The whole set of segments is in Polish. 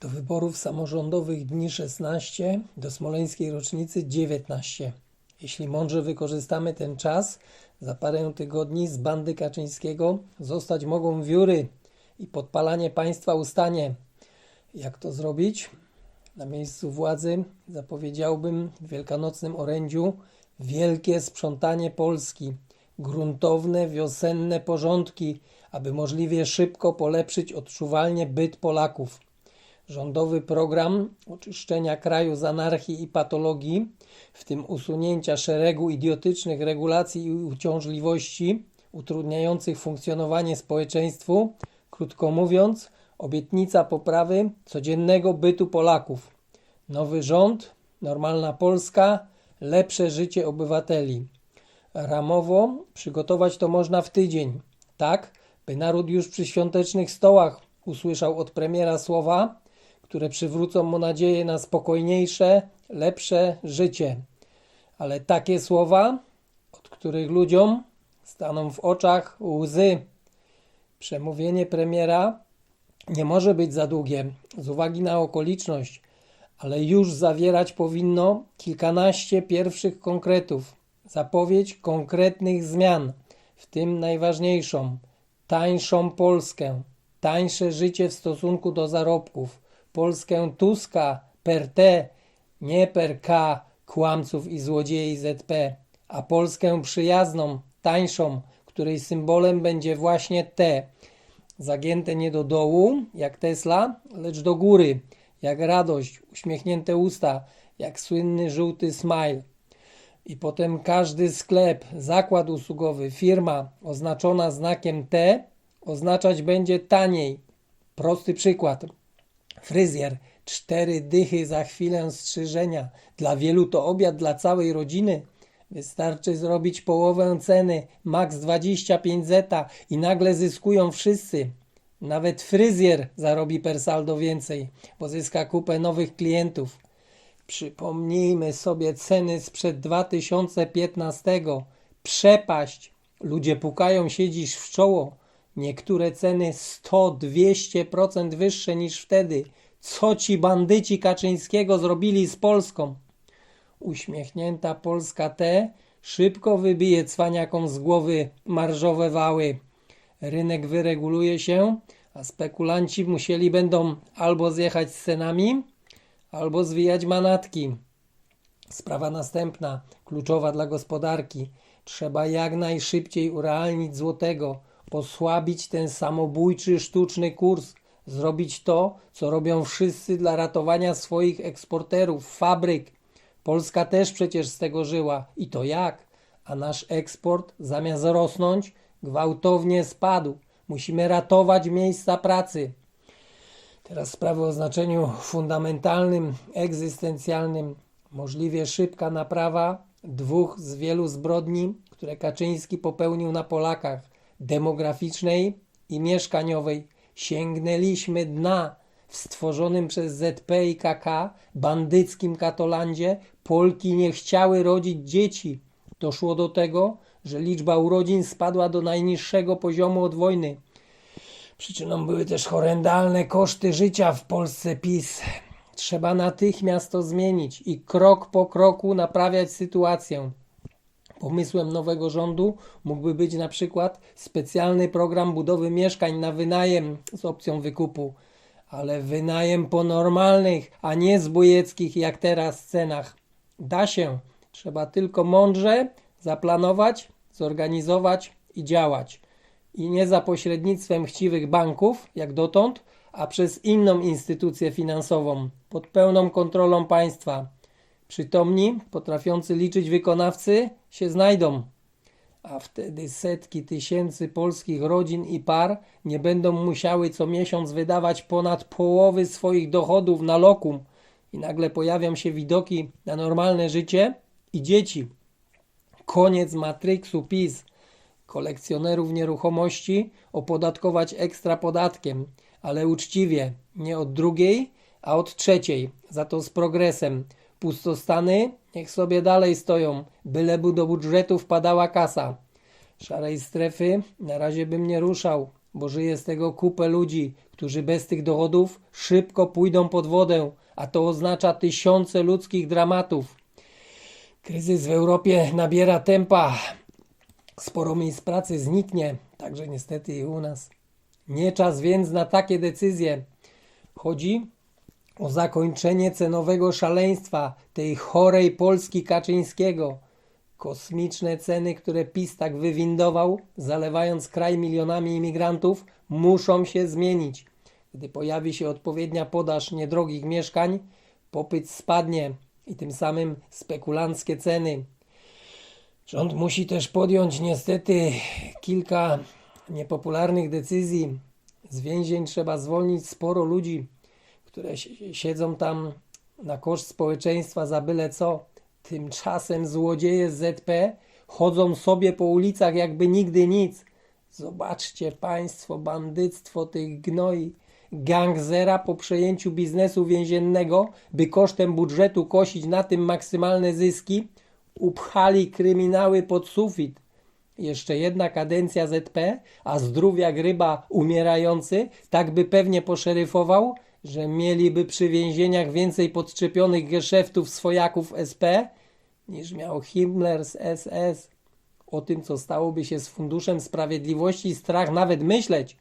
Do wyborów samorządowych dni 16, do smoleńskiej rocznicy 19. Jeśli mądrze wykorzystamy ten czas, za parę tygodni z bandy Kaczyńskiego zostać mogą wióry i podpalanie państwa ustanie. Jak to zrobić? Na miejscu władzy zapowiedziałbym w wielkanocnym orędziu wielkie sprzątanie Polski, gruntowne wiosenne porządki, aby możliwie szybko polepszyć odczuwalnie byt Polaków. Rządowy program oczyszczenia kraju z anarchii i patologii, w tym usunięcia szeregu idiotycznych regulacji i uciążliwości utrudniających funkcjonowanie społeczeństwu, krótko mówiąc, obietnica poprawy codziennego bytu Polaków. Nowy rząd, normalna Polska, lepsze życie obywateli. Ramowo przygotować to można w tydzień, tak by naród już przy świątecznych stołach usłyszał od premiera słowa, które przywrócą mu nadzieję na spokojniejsze, lepsze życie. Ale takie słowa, od których ludziom staną w oczach łzy. Przemówienie premiera nie może być za długie z uwagi na okoliczność, ale już zawierać powinno kilkanaście pierwszych konkretów, zapowiedź konkretnych zmian, w tym najważniejszą tańszą Polskę, tańsze życie w stosunku do zarobków, Polskę Tuska per T, nie per K kłamców i złodziei ZP, a Polskę przyjazną, tańszą, której symbolem będzie właśnie T, zagięte nie do dołu, jak Tesla, lecz do góry, jak radość, uśmiechnięte usta, jak słynny żółty smile. I potem każdy sklep, zakład usługowy, firma oznaczona znakiem T oznaczać będzie taniej. Prosty przykład. Fryzjer, cztery dychy za chwilę strzyżenia. Dla wielu to obiad dla całej rodziny. Wystarczy zrobić połowę ceny, maks 25 zeta i nagle zyskują wszyscy. Nawet fryzjer zarobi per saldo więcej, bo zyska kupę nowych klientów. Przypomnijmy sobie ceny sprzed 2015. Przepaść. Ludzie pukają się dziś w czoło. Niektóre ceny 100-200% wyższe niż wtedy. Co ci bandyci Kaczyńskiego zrobili z Polską? Uśmiechnięta Polska T szybko wybije cwaniakom z głowy marżowe wały. Rynek wyreguluje się, a spekulanci musieli będą albo zjechać z cenami, albo zwijać manatki. Sprawa następna, kluczowa dla gospodarki. Trzeba jak najszybciej urealnić złotego, posłabić ten samobójczy, sztuczny kurs, zrobić to, co robią wszyscy dla ratowania swoich eksporterów, fabryk. Polska też przecież z tego żyła i to jak? A nasz eksport zamiast rosnąć, gwałtownie spadł. Musimy ratować miejsca pracy. Teraz sprawy o znaczeniu fundamentalnym, egzystencjalnym. Możliwie szybka naprawa dwóch z wielu zbrodni, które Kaczyński popełnił na Polakach demograficznej i mieszkaniowej. Sięgnęliśmy dna w stworzonym przez ZP i KK bandyckim Katolandzie. Polki nie chciały rodzić dzieci. Doszło do tego, że liczba urodzin spadła do najniższego poziomu od wojny. Przyczyną były też horrendalne koszty życia w Polsce PiS. Trzeba natychmiast to zmienić i krok po kroku naprawiać sytuację. Pomysłem nowego rządu mógłby być na przykład specjalny program budowy mieszkań na wynajem z opcją wykupu, ale wynajem po normalnych, a nie zbójeckich jak teraz cenach. Da się, trzeba tylko mądrze zaplanować, zorganizować i działać. I nie za pośrednictwem chciwych banków, jak dotąd, a przez inną instytucję finansową, pod pełną kontrolą państwa. Przytomni, potrafiący liczyć wykonawcy się znajdą. A wtedy setki tysięcy polskich rodzin i par nie będą musiały co miesiąc wydawać ponad połowy swoich dochodów na lokum i nagle pojawią się widoki na normalne życie i dzieci. Koniec matryksu PiS. Kolekcjonerów nieruchomości opodatkować ekstra podatkiem, ale uczciwie, nie od drugiej, a od trzeciej, za to z progresem. Pustostany niech sobie dalej stoją, byleby do budżetu wpadała kasa. Szarej strefy na razie bym nie ruszał, bo żyje z tego kupę ludzi, którzy bez tych dochodów szybko pójdą pod wodę, a to oznacza tysiące ludzkich dramatów. Kryzys w Europie nabiera tempa. Sporo miejsc pracy zniknie, także niestety i u nas. Nie czas więc na takie decyzje. Chodzi o zakończenie cenowego szaleństwa tej chorej Polski Kaczyńskiego. Kosmiczne ceny, które PiS tak wywindował, zalewając kraj milionami imigrantów, muszą się zmienić. Gdy pojawi się odpowiednia podaż niedrogich mieszkań, popyt spadnie i tym samym spekulanckie ceny. Rząd musi też podjąć niestety kilka niepopularnych decyzji. Z więzień trzeba zwolnić sporo ludzi, które si- siedzą tam na koszt społeczeństwa za byle co. Tymczasem złodzieje z ZP chodzą sobie po ulicach jakby nigdy nic. Zobaczcie Państwo bandyctwo tych gnoi. Gang zera po przejęciu biznesu więziennego, by kosztem budżetu kosić na tym maksymalne zyski, upchali kryminały pod sufit. Jeszcze jedna kadencja ZP, a zdrówia gryba umierający, tak by pewnie poszeryfował, że mieliby przy więzieniach więcej podczepionych geszeftów swojaków SP, niż miał Himmler z SS. O tym, co stałoby się z Funduszem Sprawiedliwości, strach nawet myśleć.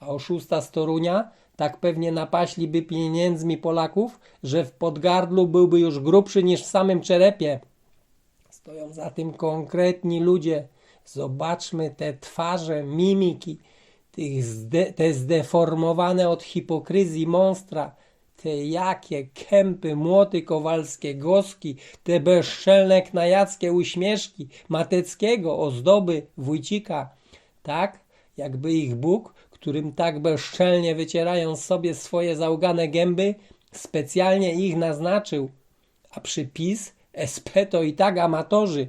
A oszusta z Torunia tak pewnie napaśliby pieniędzmi Polaków, że w podgardlu byłby już grubszy niż w samym czerepie. Stoją za tym konkretni ludzie. Zobaczmy te twarze, mimiki, zde, te zdeformowane od hipokryzji monstra, te jakie kępy, młoty kowalskie, goski, te bezczelne knajackie uśmieszki Mateckiego, ozdoby, Wójcika. Tak, jakby ich Bóg, którym tak bezczelnie wycierają sobie swoje załgane gęby, specjalnie ich naznaczył. A przypis SP to i tak amatorzy.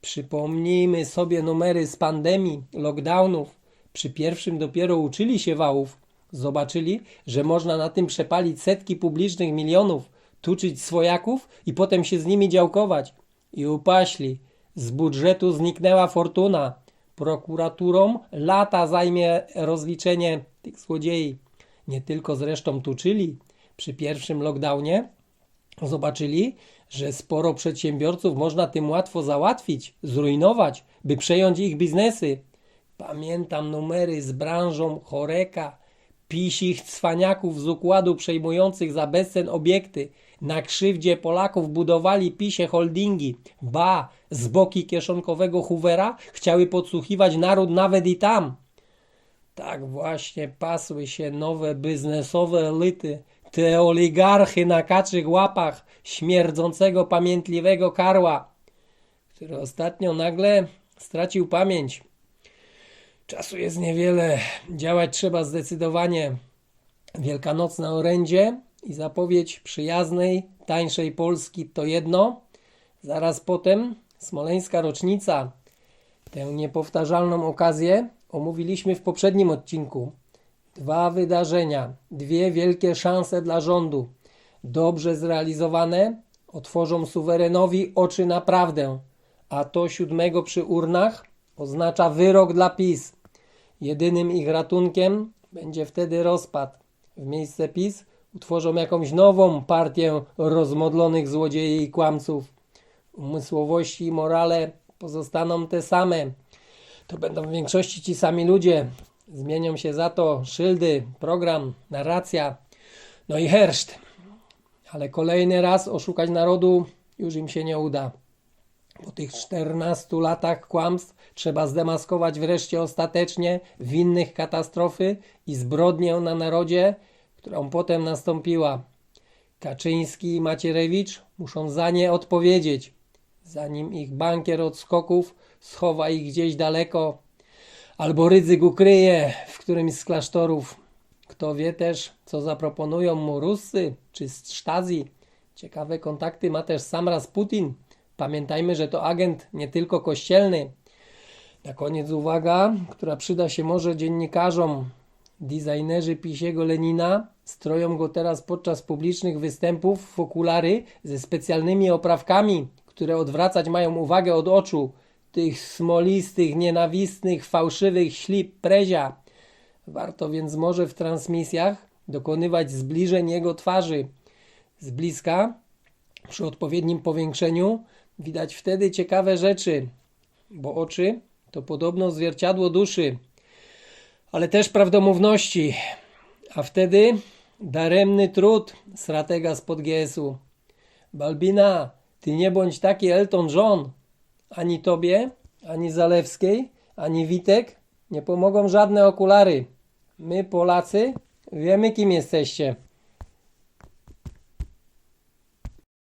Przypomnijmy sobie numery z pandemii, lockdownów. Przy pierwszym dopiero uczyli się wałów. Zobaczyli, że można na tym przepalić setki publicznych milionów, tuczyć swojaków i potem się z nimi działkować. I upaśli. Z budżetu zniknęła fortuna. Prokuraturom lata zajmie rozliczenie tych złodziei. Nie tylko zresztą tuczyli. Przy pierwszym lockdownie Zobaczyli, że sporo przedsiębiorców można tym łatwo załatwić, zrujnować, by przejąć ich biznesy. Pamiętam numery z branżą choreka, pisich cwaniaków z układu przejmujących za bezcen obiekty. Na krzywdzie Polaków budowali pisie holdingi. Ba, z boki kieszonkowego Hoovera chciały podsłuchiwać naród nawet i tam. Tak właśnie pasły się nowe biznesowe elity, te oligarchy na kaczych łapach śmierdzącego pamiętliwego karła, który ostatnio nagle stracił pamięć. Czasu jest niewiele, działać trzeba zdecydowanie. Wielkanocne orędzie i zapowiedź przyjaznej, tańszej Polski to jedno. Zaraz potem smoleńska rocznica. Tę niepowtarzalną okazję omówiliśmy w poprzednim odcinku. Dwa wydarzenia, dwie wielkie szanse dla rządu. Dobrze zrealizowane otworzą suwerenowi oczy na prawdę, a to siódmego przy urnach oznacza wyrok dla PiS. Jedynym ich ratunkiem będzie wtedy rozpad. W miejsce PiS utworzą jakąś nową partię rozmodlonych złodziei i kłamców. Umysłowości i morale pozostaną te same. To będą w większości ci sami ludzie. Zmienią się za to szyldy, program, narracja, no i herszt. Ale kolejny raz oszukać narodu już im się nie uda. Po tych 14 latach kłamstw trzeba zdemaskować wreszcie ostatecznie winnych katastrofy i zbrodnię na narodzie, którą potem nastąpiła. Kaczyński i Macierewicz muszą za nie odpowiedzieć, zanim ich bankier od skoków schowa ich gdzieś daleko, albo ryzyk ukryje w którymś z klasztorów. Kto wie też, co zaproponują mu Ruscy czy Stasi. Ciekawe kontakty ma też sam raz Putin. Pamiętajmy, że to agent nie tylko kościelny. Na koniec uwaga, która przyda się może dziennikarzom. Designerzy pisiego Lenina stroją go teraz podczas publicznych występów w okulary ze specjalnymi oprawkami, które odwracać mają uwagę od oczu tych smolistych, nienawistnych, fałszywych ślip prezia. Warto więc może w transmisjach dokonywać zbliżeń jego twarzy z bliska, przy odpowiednim powiększeniu. Widać wtedy ciekawe rzeczy, bo oczy to podobno zwierciadło duszy, ale też prawdomówności. A wtedy daremny trud stratega spod GS-u. Balbina, ty nie bądź taki Elton John. Ani tobie, ani Zalewskiej, ani Witek nie pomogą żadne okulary. My, Polacy, wiemy kim jesteście.